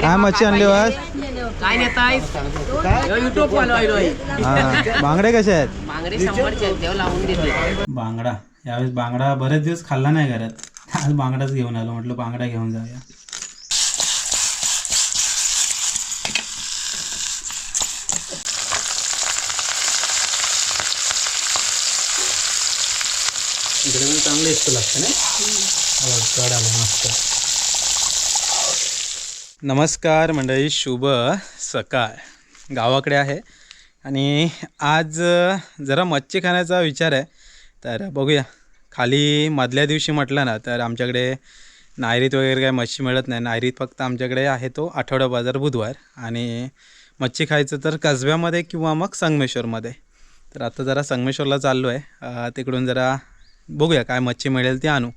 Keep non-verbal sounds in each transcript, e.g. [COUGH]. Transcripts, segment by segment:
काय मच्छी आणली आज? काय हा. बांगडे कसे आहेत? बांगडे यावेळेस बांगडा बरेच दिवस खाल्ला नाही घरात. आज बांगडाच घेऊन आलो म्हटलं बांगडा घेऊन जाऊया. इकडे पण चांगलं इतकं लागतं ना हो, मस्त. नमस्कार मंडळी शुभ सकाळ. गावाकडे आहे. आणि आज जरा मच्छी खाण्याचा विचार आहे. तर बघूया. खाली मधल्या दिवशी म्हटलं ना तर आमच्याकडे नायरीत वगैरे काय मच्छी मिळत नाही. नायरीत फक्त आमच्याकडे आहे तो आठवडा बाजार बुधवार. आणि मच्छी खायचं तर कसब्यामध्ये किंवा मग संगमेश्वरमध्ये. तर आता जरा संगमेश्वरला चाललो आहे. तिकडून जरा बघूया काय मच्छी मिळेल ती आणू.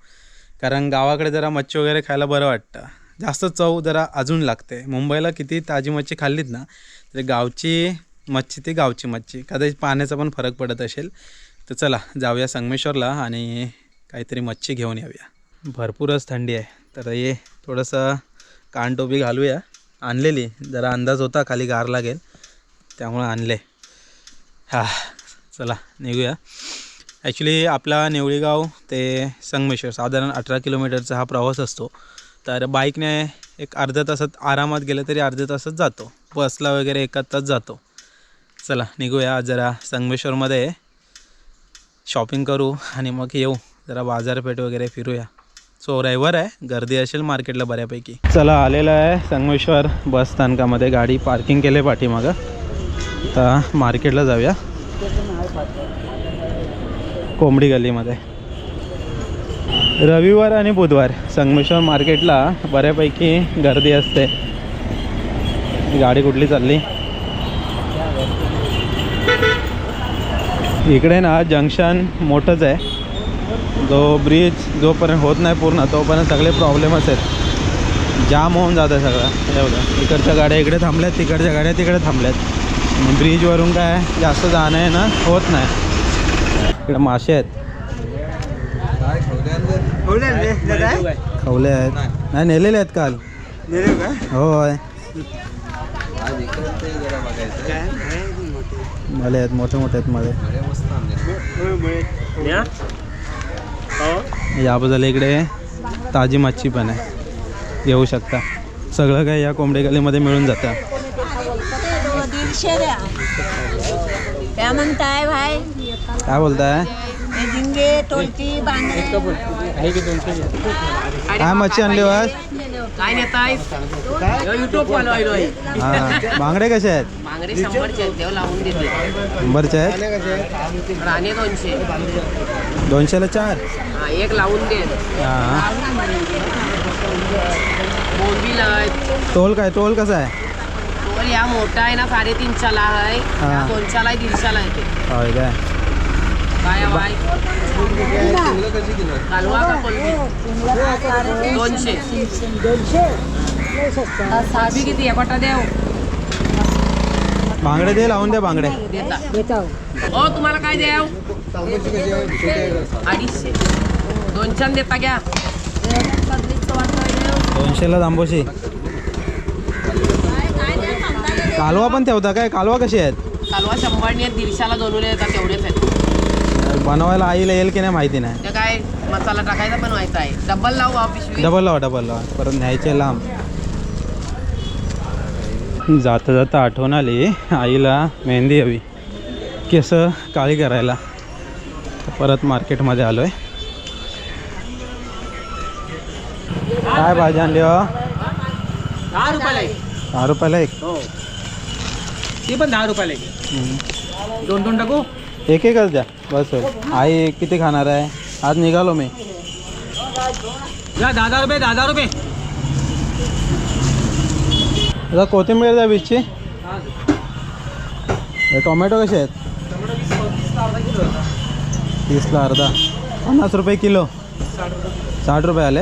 कारण गावाकडे जरा मच्छी वगैरे खायला बरं वाटतं. जास्त चव जरा अजून लागते. मुंबईला किती ताजी मच्छी खाल्लीत ना तर गावची मच्छी ती गावची मच्छी. कदाचित पाण्याचा पण फरक पडत असेल. तर चला जाऊया संगमेश्वरला आणि काहीतरी मच्छी घेऊन येऊया. भरपूरच थंडी आहे. तर ये थोडंसं कानटोपी घालूया. आणलेली जरा अंदाज होता खाली गार लागेल. त्यामुळं आणले. हा चला निघूया. ॲक्च्युली आपला नेवळीगाव ते संगमेश्वर साधारण अठरा किलोमीटरचा हा प्रवास असतो. तर बाईकने एक अर्ध्या तासात आरामात गेलं तरी अर्ध्या तासात जातो. बसला वगैरे एकाच तास जातो. चला निघूया जरा संगमेश्वरमध्ये. शॉपिंग करू आणि मग येऊ. जरा बाजारपेठ वगैरे फिरूया. सो रविवार आहे. गर्दी असेल मार्केटला बऱ्यापैकी. चला आलेलं आहे संगमेश्वर बस स्थानकामध्ये. गाडी पार्किंग केले पाठीमागं. तर मार्केटला जाऊया. कोंबडी गल्लीमध्ये. रविवार आणि बुधवार संगमेश्वर मार्केटला बऱ्यापैकी गर्दी असते. गाडी कुठली चालली? इकडे ना जंक्शन मोठंच आहे. जो ब्रिज जोपर्यंत होत नाही पूर्ण तोपर्यंत सगळे प्रॉब्लेमच आहेत. जाम होऊन जात आहे सगळं एवढं इकडच्या गाड्या इकडे थांबल्यात तिकडच्या गाड्या तिकडे थांबल्यात. ब्रिजवरून काय जास्त जाणं आहे ना होत नाही. इकडे मासे आहेत. खवले आहेत नाही. नेलेले आहेत काल. होय. मले आहेत मोठे मोठे आहेत मध्ये या? बाजूला इकडे ताजी मच्छी पण आहे. घेऊ शकता. सगळं काही या कोंबडी गलीमध्ये मिळून जातं. काय म्हणताय भाई? काय बोलताय? हे काय मच्छी आणली हो आज? काय नेताय युट्यूब आहे हा. बांगडे कसे आहेत? बांगडे शंभरचे आहेत, देव लावून देते. शंभरचे आहेत? राणे दोनशे. दोनशेला चार? हा, एक लावून दे. हा. टोल काय टोल कसा आहे? तर या मोठा आहे ना साडेतीनशेला आहे. हा. दोनशेला आहे दीडशेला येते होय काय काय आहे बाय कालवा का कोलबी? दोनशे. साबी किती आहे? बटा देव. बांगडे दे लावून दे बांगडे देता. हो तुम्हाला काय द्याव? अडीचशे. दोनशे देता घ्या. दोनशेला जांबोशी कालवा पण ठेवता काय? कालवा कशी आहेत? कालवा शंभरने आहेत दीडशेला दोन येतात तेवढेच आहेत. बनवायला आईला येईल की नाही माहिती नाही. ते काय मसाला टाकायचा पण व्हायचा आहे. डबल लावू हा पिशवी डबल लावा डबल लावा. परत न्यायचे लांब. जाता जाता आठवण आली आईला मेहंदी हवी. केस काळी करायला. तर परत मार्केटमध्ये आलो आहे काय भाजी आणली हो? दहा रुपयाला आहे. दहा रुपयाला एक? हो. ती पण दहा रुपयाला. हम्म. दोन दोन टाकू? एक एकच द्या. बस आई किती खाणार आहे? आज निघालो मी. दहा रुपये दहा रुपये. कोथिंबीर द्या वीसची. टोमॅटो कसे आहेत? तीसला अर्धा. पन्नास रुपये किलो. साठ रुपये आले.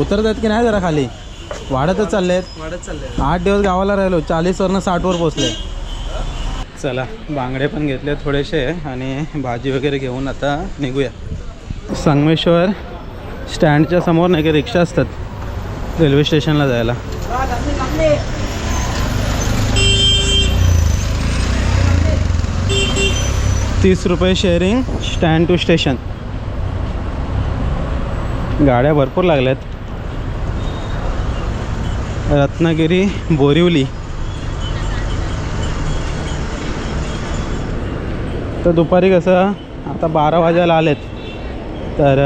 उतरत आहेत की नाही जरा खाली? वाढतच चालले आहेत आठ दिवस गावाला राहिलो. चाळीसवरनं साठवर पोचले. चला बांगडे पण घेतले थोडेसे आणि भाजी वगैरे घेऊन आता निघूया. संगमेश्वर स्टँडच्या समोर नाही की रिक्षा असतात रेल्वे स्टेशनला जायला. तीस रुपये शेअरिंग स्टँड टू स्टेशन. गाड्या भरपूर लागल्यात. रत्नागिरी बोरिवली. तर दुपारी कसं आता बारा वाजायला आलेत. तर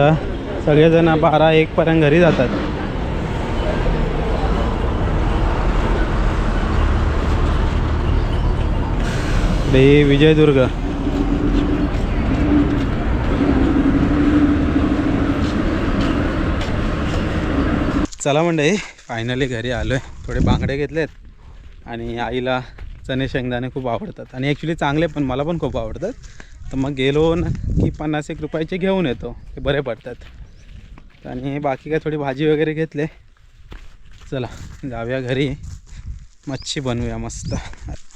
सगळेजण बारा एकपर्यंत घरी जातात. इकडे विजयदुर्ग. चला मंडळी फायनली घरी आलो आहे थोडे बांगडे घेतलेत. आणि आईला चणे शेंगदाणे खूप आवडतात. आणि ॲक्च्युली चांगले पण मला पण खूप आवडतात. तर मग गेलो ना की पन्नास एक रुपयाचे घेऊन येतो. ते बरे पडतात. आणि बाकी काय थोडी भाजी वगैरे घेतले. चला जाऊया घरी. मच्छी बनवूया मस्त.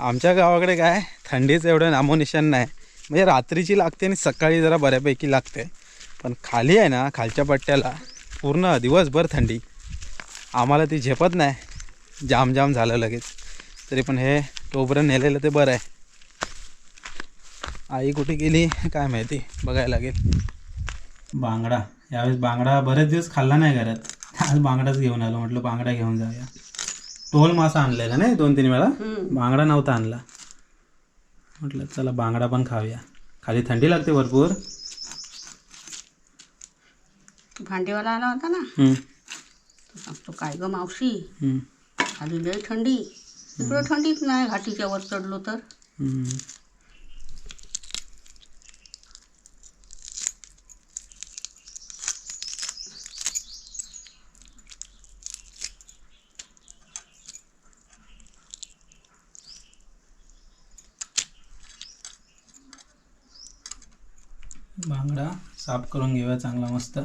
आमच्या गावाकडे काय थंडीचं एवढं नामोनिशान नाही. म्हणजे रात्रीची लागते आणि सकाळी जरा बऱ्यापैकी लागते. पण खाली आहे ना खालच्या पट्ट्याला पूर्ण दिवसभर थंडी. आम्हाला ती झेपत नाही. जाम जाम झालं लगेच. तरी पण हे तोपर्यंत नेलेलं ते बरं आहे. आई कुठे गेली काय माहिती बघायला लागेल. बांगडा यावेळेस बांगडा बरेच दिवस खाल्ला नाही घरात. आज बांगडाच घेऊन आलो म्हटलं बांगडा घेऊन जाऊया. टोल मासा आणलेला नाही दोन तीन वेळा? बांगडा नव्हता आणला. म्हटलं चला बांगडा पण खाऊया. खाली थंडी लागते भरपूर. भांडेवाला आला होता ना? तो सांगतो काय ग मावशी? हम्म, खाली लय थंडी. इकडं थंडीच नाही घाटीच्या वर चढलो तर. हम्म. बांगडा साफ करून घेऊया चांगला मस्त.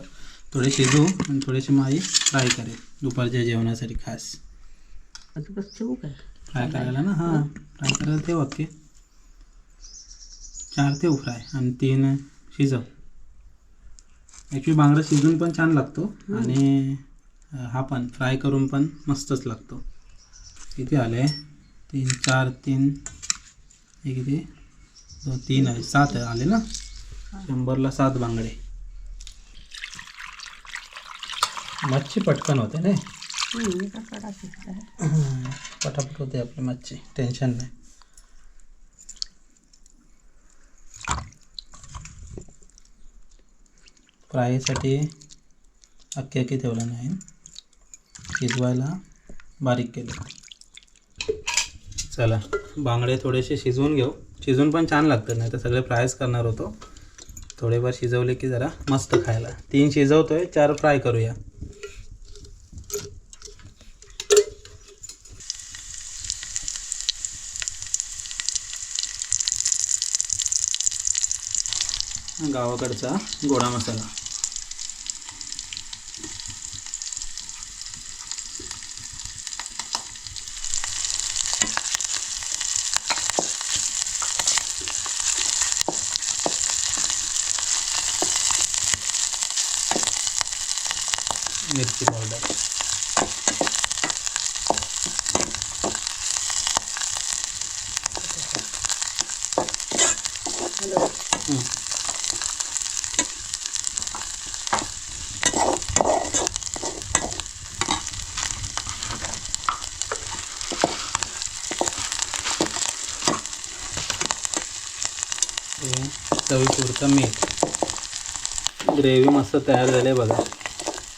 थोडे शिजू आणि थोडेसे माई फ्राय करेल. दुपारच्या जेवणासाठी खास. बस ठेवू काय? फ्राय करायला ना? हां फ्राय करायला ते ओके. चार ते फ्राय आणि तीन शिजव. ॲक्च्युली बांगडा शिजून पण छान लागतो आणि हा पण फ्राय करून पण मस्तच लागतो. किती आले? तीन चार तीन. हे किती? दोन तीन आहे. सात आले ना? शंभरला सात बांगडे. मच्छी पटकन होते ना [CLEARS THROAT] हम्म, पटापट होते आपली मच्छी टेन्शन नाही. फ्रायसाठी अख्खे अख्खे ठेवलं नाही? शिजवायला बारीक केलं. चला बांगडे थोडेसे शिजवून घेऊ. शिजवून पण छान लागतात नाही तर सगळे फ्रायच करणार होतो. थोडेफार शिजवले की जरा मस्त खायला. तीन शिजवतोय चार फ्राय करूया. गावाकडचा गोडा मसाला. मिरची पावडर हं. हे चवीपुरतं मीठ ग्रेव्ही मस्त तयार झाली आहे बघा.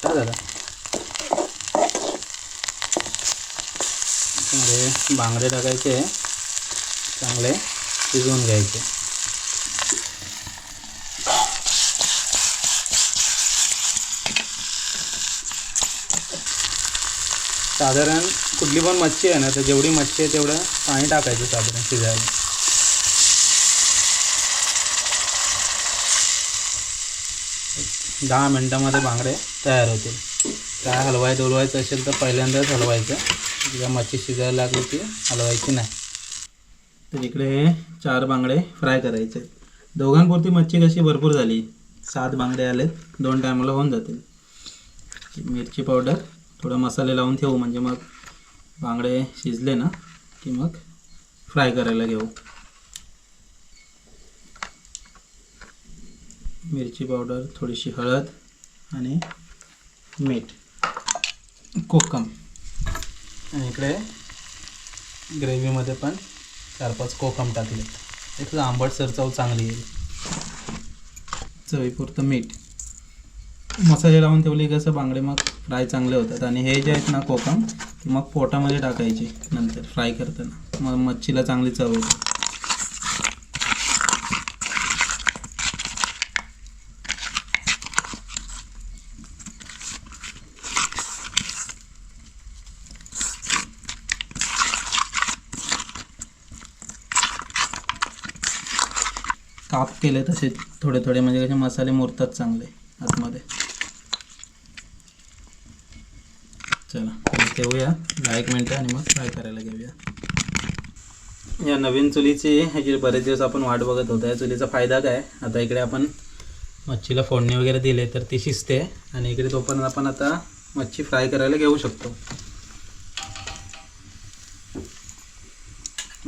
काय झालं? त्यामध्ये बांगडे टाकायचे. चांगले शिजवून घ्यायचे. साधारण कुठली पण मच्छी आहे ना तर जेवढी मच्छी आहे तेवढं पाणी टाकायचं साधारण शिजायला. दहा मिनटामध्ये बांगडे तयार होतील. काय हलवाय डोलवायचं असेल तर पहिल्यांदाच हलवायचं. जेव्हा मच्छी शिजायला लागली की हलवायची नाही. तर इकडे चार बांगडे फ्राय करायचे दोघांपुरती मच्छी कशी भरपूर झाली? सात बांगडे आलेत. दोन टायमाला होऊन जातील. मिरची पावडर थोडं मसाले लावून ठेवू. म्हणजे मग बांगडे शिजले ना की मग फ्राय करायला घेऊ. मिरची पावडर थोडीशी हळद आणि मीठ. कोकम. आणि इकडे ग्रेव्हीमध्ये पण चार पाच कोकम टाकले एक आंबटसर चव चांगली येईल चवीपुरतं मीठ. मसाले लावून ठेवले कसं बांगडे मग फ्राय चांगले होतात. आणि हे जे आहेत ना कोकम मग पोटामध्ये टाकायचे नंतर फ्राय करताना. मग मच्छीला चांगली चव येते. काप केले तसे थोडे थोडे म्हणजे कसे मसाले मुरतात चांगले आतमध्ये. चला ठेवूया. दहा एक मिनटं आणि मग फ्राय करायला घेऊया. या नवीन चुलीची ह्याची बरेच दिवस आपण वाट बघत होतो. या चुलीचा फायदा काय? आता इकडे आपण मच्छीला फोडणी वगैरे दिले तर ती शिजते आणि इकडे तोपर्यंत आपण आता मच्छी फ्राय करायला घेऊ शकतो.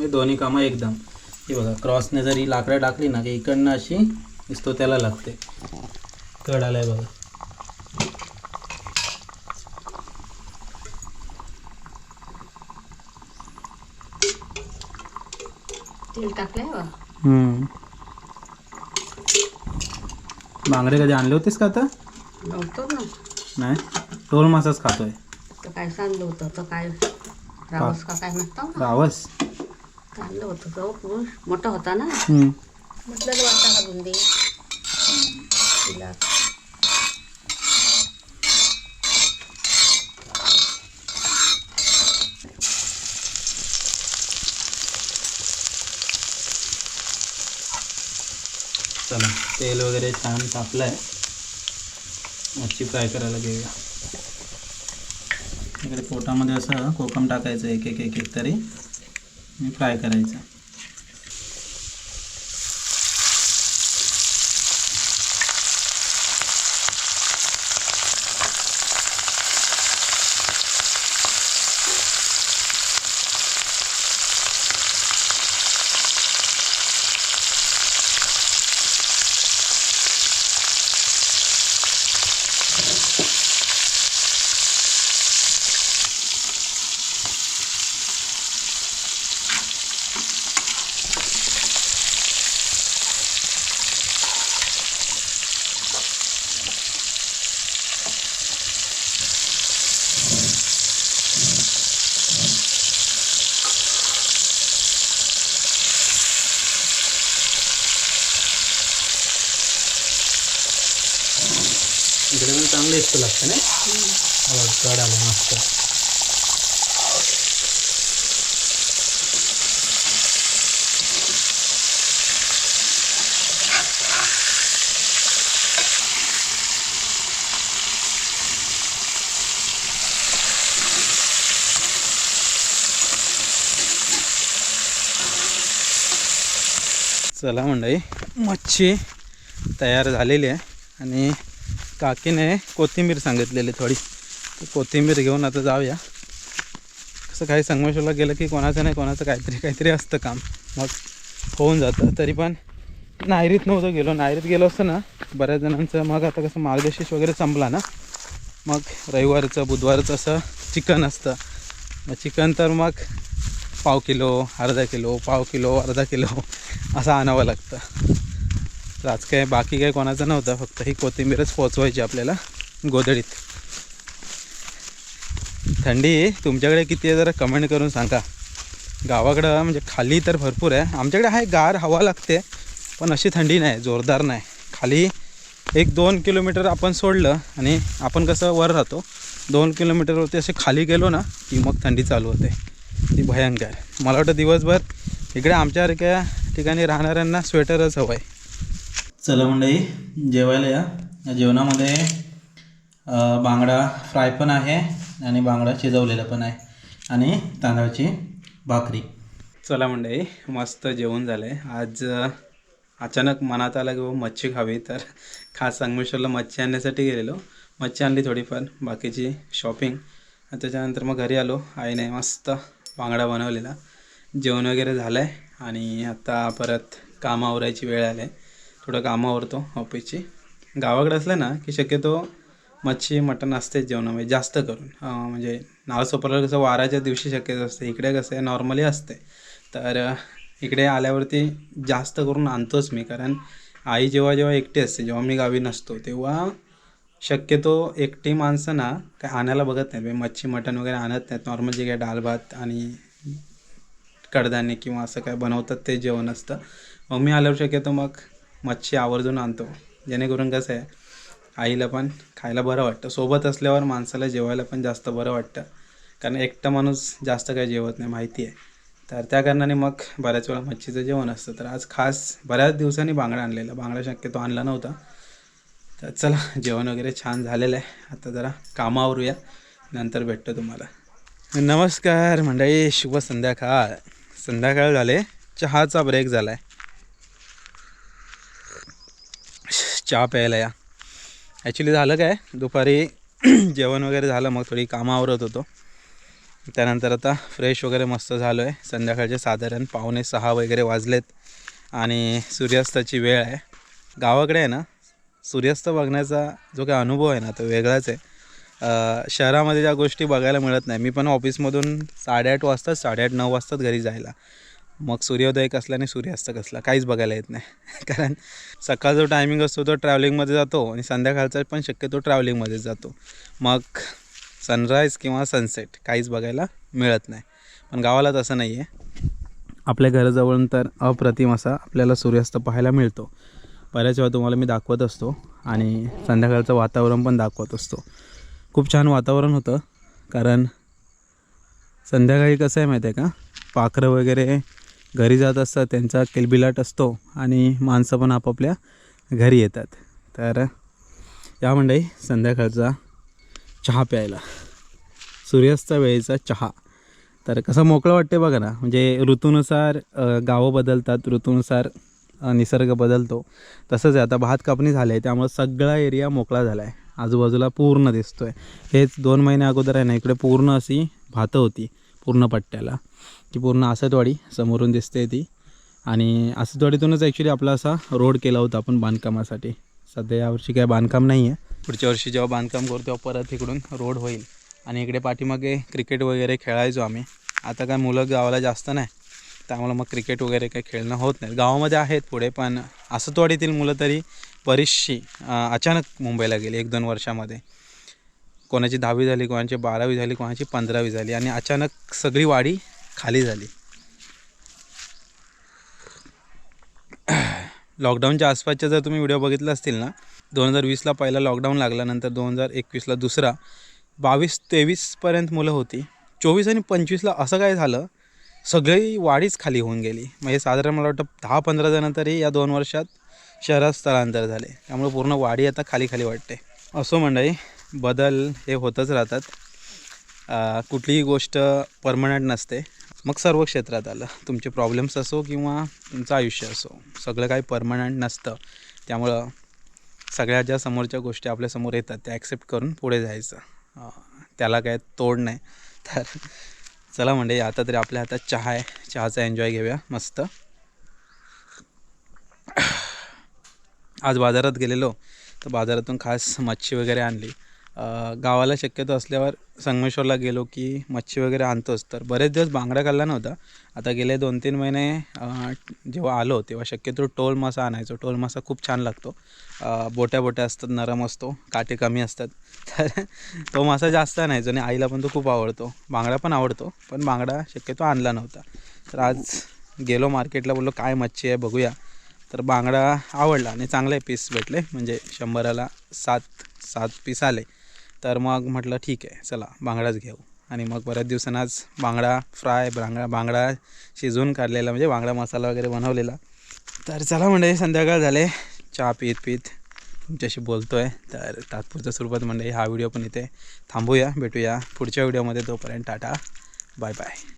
दोन्ही कामं एकदम. ही बघा क्रॉसने जरी लाकडं टाकली ना की इकडनं अशी दिसतो त्याला लागते. कड आलाय बघा. तेल टाकलंय बा बांगडे कधी आणले होतेस का आता? नव्हतं ना. नाही? टोल मासाच खातोय. तर काय सांगलं होतं तर काय रावस का काय नसतं ना? रावस? चांगलं होतं तो पुरुष मोठा होता ना. म्हटलं तर वाटा घालून दे. तिला. चला तेल वगैरे छान तापलं आहे मच्छी फ्राय करायला घेऊया. इकडे पोटामध्ये असं कोकम टाकायचं एक एक एक एक तरी. मी फ्राय करायचा इकडे पण चांगलं इतकं लागतं ना हो, कड मस्त. चला मंडळी मच्छी तयार झालेली आहे आणि काकीने कोथिंबीर सांगितलेली थोडी. कोथिंबीर घेऊन आता जाऊया. कसं काही संगमेश्वरला गेलं की कोणाचं नाही कोणाचं काहीतरी काहीतरी असतं काम. मग होऊन जातं. तरी पण नायरीत नव्हतं गेलो. नायरीत गेलो असतं ना बऱ्याच जणांचं. मग आता कसं मार्गशीर्ष वगैरे संपला ना मग रविवारचं बुधवारचं असं चिकन असतं. मग चिकन तर मग पाव किलो अर्धा किलो पाव किलो अर्धा किलो असं आणावं लागतं. तर आज काय बाकी काय कोणाचं नव्हतं. फक्त ही कोथिंबीरच पोचवायची आपल्याला गोधडीत. थंडी तुमच्याकडे किती आहे जरा कमेंट करून सांगा. गावाकडं म्हणजे खाली तर भरपूर आहे. आमच्याकडे आहे गार हवा लागते पण अशी थंडी नाही जोरदार नाही. खाली एक दोन किलोमीटर आपण सोडलं आणि आपण कसं वर राहतो दोन किलोमीटरवरती असे खाली गेलो ना की मग थंडी चालू होते. ती भयंकर. मला वाटतं दिवसभर इकडे आमच्यासारख्या ठिकाणी राहणाऱ्यांना स्वेटरच हवं आहे चला मंडळी जेवायला या. या जेवणामध्ये बांगडा फ्राय पण आहे आणि बांगडा शिजवलेला पण आहे आणि तांदळाची भाकरी. चला मंडळी मस्त जेवण झालं आहे आज अचानक मनात आलं की मच्छी खावी तर खास संगमेश्वरला मच्छी आणण्यासाठी गेलेलो. मच्छी आणली थोडीफार बाकीची शॉपिंग त्याच्यानंतर मग घरी आलो. आईने मस्त बांगडा बनवलेला. जेवण वगैरे झालं आहे आणि आता परत कामं आवरायची वेळ आली. आहे थोडं कामं आवरतो ऑफिसची. गावाकडे असलं ना की शक्यतो मच्छी मटण असतेच जेवणामध्ये जास्त करून. म्हणजे नारसोपाला कसं वाराच्या दिवशी शक्यतो असते. इकडे कसं आहे नॉर्मली असते. तर इकडे आल्यावरती जास्त करून आणतोच मी. कारण आई जेव्हा जेव्हा एकटी असते जेव्हा मी गावी नसतो तेव्हा शक्यतो एकटी माणसं ना काय आणायला बघत नाहीत. म्हणजे मच्छी मटण वगैरे आणत नाहीत. नॉर्मल जे काय डाळ भात आणि कडधान्य किंवा असं काय बनवतात ते जेवण असतं. मग मी आल्यावर शक्यतो मग मच्छी आवर्जून आणतो. जेणेकरून कसं आहे आईला पण खायला बरं वाटतं. सोबत असल्यावर माणसाला जेवायला पण जास्त बरं वाटतं. कारण एकटा माणूस जास्त काही जेवत नाही माहिती आहे. तर त्या कारणाने मग बऱ्याच वेळा मच्छीचं जेवण असतं. तर आज खास बऱ्याच दिवसांनी बांगडा आणलेला. बांगडा शक्यतो आणला नव्हता. तर चला जेवण वगैरे छान झालेलं आहे. आता जरा कामावरूया. नंतर भेटतो तुम्हाला. नमस्कार मंडळी शुभ संध्याकाळ. संध्याकाळ झाले. चहाचा ब्रेक झाला आहे चहा प्यायला या. ॲक्च्युली झालं काय दुपारी [CLEARS THROAT] जेवण वगैरे झालं मग थोडी कामावरत होतो. त्यानंतर आता फ्रेश वगैरे मस्त झालो आहे संध्याकाळचे साधारण पावणे सहा वगैरे वाजलेत आणि सूर्यास्ताची वेळ आहे. गावाकडे आहे ना सूर्यास्त बघण्याचा जो काही अनुभव आहे ना तो वेगळाच आहे. शहरामध्ये ज्या गोष्टी बघायला मिळत नाही. मी पण ऑफिसमधून साडेआठ वाजताच साडेआठ नऊ वाजताच घरी जायला. मग सूर्योदय कसला आणि सूर्यास्त कसला काहीच बघायला येत नाही. [LAUGHS] कारण सकाळ जो टायमिंग असतो तो ट्रॅव्हलिंगमध्ये जातो आणि संध्याकाळचा पण शक्यतो ट्रॅव्हलिंगमध्येच जातो. मग सनराईज किंवा सनसेट काहीच बघायला मिळत नाही. पण गावाला तसं नाही आहे आपल्या घराजवळून तर अप्रतिम असा आपल्याला सूर्यास्त पाहायला मिळतो. बऱ्याच वेळा तुम्हाला मी दाखवत असतो आणि संध्याकाळचं वातावरण पण दाखवत असतो. खूप छान वातावरण होतं कारण संध्याकाळी कसं आहे माहिती आहे का? पाखरं वगैरे घरी जात असतात त्यांचा किलबिलाट असतो आणि माणसं पण आपापल्या घरी येतात. तर या मंडळी संध्याकाळचा चहा प्यायला. सूर्यास्त वेळेचा चहा. तर कसं मोकळं वाटते बघा ना. म्हणजे ऋतूनुसार गावं बदलतात ऋतूनुसार निसर्ग बदलतो. तसंच आहे आता भात कापणी झाली आहे त्यामुळे सगळा एरिया मोकळा झाला आहे आजूबाजूला पूर्ण दिसतो आहे हेच दोन महिने अगोदर आहे ना इकडे पूर्ण अशी भातं होती पूर्ण पट्ट्याला. की पूर्ण आसतवाडी समोरून दिसते ती. आणि आसतवाडीतूनच ॲक्च्युली आपला असा रोड केला होता आपण बांधकामासाठी. सध्या यावर्षी काय बांधकाम नाही आहे पुढच्या वर्षी जेव्हा बांधकाम करू तेव्हा परत इकडून रोड होईल. आणि इकडे पाठीमागे क्रिकेट वगैरे खेळायचो आम्ही. आता काय मुलं गावाला जास्त नाही. त्यामुळं मग क्रिकेट वगैरे काही खेळणं होत नाही. गावामध्ये आहेत पुढे पण आसतवाडीतील मुलं तरी बरीचशी अचानक मुंबईला गेली एक दोन वर्षामध्ये. कोणाची दहावी झाली कोणाची बारावी झाली कोणाची पंधरावी झाली. आणि अचानक सगळी वाडी खाली झाली. लॉकडाऊनच्या आसपासच्या जर तुम्ही व्हिडिओ बघितला असतील ना दोन हजार वीसला पहिला लॉकडाऊन लागला नंतर दोन हजार एकवीसला दुसरा बावीस तेवीसपर्यंत मुलं होती. चोवीस आणि पंचवीसला असं काय झालं सगळी वाढीच खाली होऊन गेली. म्हणजे साधारण मला वाटतं दहा पंधरा जण तरी या दोन वर्षात शहरात स्थलांतर झाले. त्यामुळे पूर्ण वाढी आता खाली खाली वाटते असो मंडळी बदल हे होतच राहतात. कुठलीही गोष्ट परमनंट नसते. मग सर्व क्षेत्रात आलं. तुमचे प्रॉब्लेम्स असो किंवा तुमचं आयुष्य असो सगळं काही परमनंट नसतं. त्यामुळं सगळ्या ज्या समोरच्या गोष्टी आपल्यासमोर येतात त्या ॲक्सेप्ट करून पुढे जायचं. त्याला काय तोड नाही. तर चला म्हणजे आता तरी आपल्या हातात चहा आहे. चहाचा एन्जॉय घेऊया मस्त. आज बाजारात गेलेलो तर बाजारातून खास मच्छी वगैरे आणली. गावाला शक्यतो असल्यावर संगमेश्वरला गेलो की मच्छी वगैरे आणतोच. तर बरेच दिवस बांगडा खाल्ला नव्हता. आता गेले दोन तीन महिने जेव्हा आलो तेव्हा शक्यतो टोल मासा आणायचो. टोल मासा खूप छान लागतो. बोट्या बोट्या असतात नरम असतो काटे कमी असतात. तर तो मासा जास्त आणायचो आणि आईला पण तो खूप आवडतो. बांगडा पण आवडतो पण बांगडा शक्यतो आणला नव्हता. तर आज गेलो मार्केटला बोललो काय मच्छी आहे बघूया. तर बांगडा आवडला आणि चांगले पीस भेटले. म्हणजे शंभराला सात सात पीस आले. तर मग म्हटलं ठीक आहे चला बांगडाच घेऊ. आणि मग बऱ्याच दिवसांनी आज बांगडा फ्राय बांगडा बांगडा शिजवून काढलेला म्हणजे बांगडा मसाला वगैरे बनवलेला. तर चला म्हणजे संध्याकाळ झाले. चहा पीत पीत तुमच्याशी बोलतो आहे तर तात्पुरत्या स्वरूपात म्हणजे हा व्हिडिओ पण इथे थांबूया भेटूया पुढच्या व्हिडिओमध्ये. तोपर्यंत टाटा बाय बाय.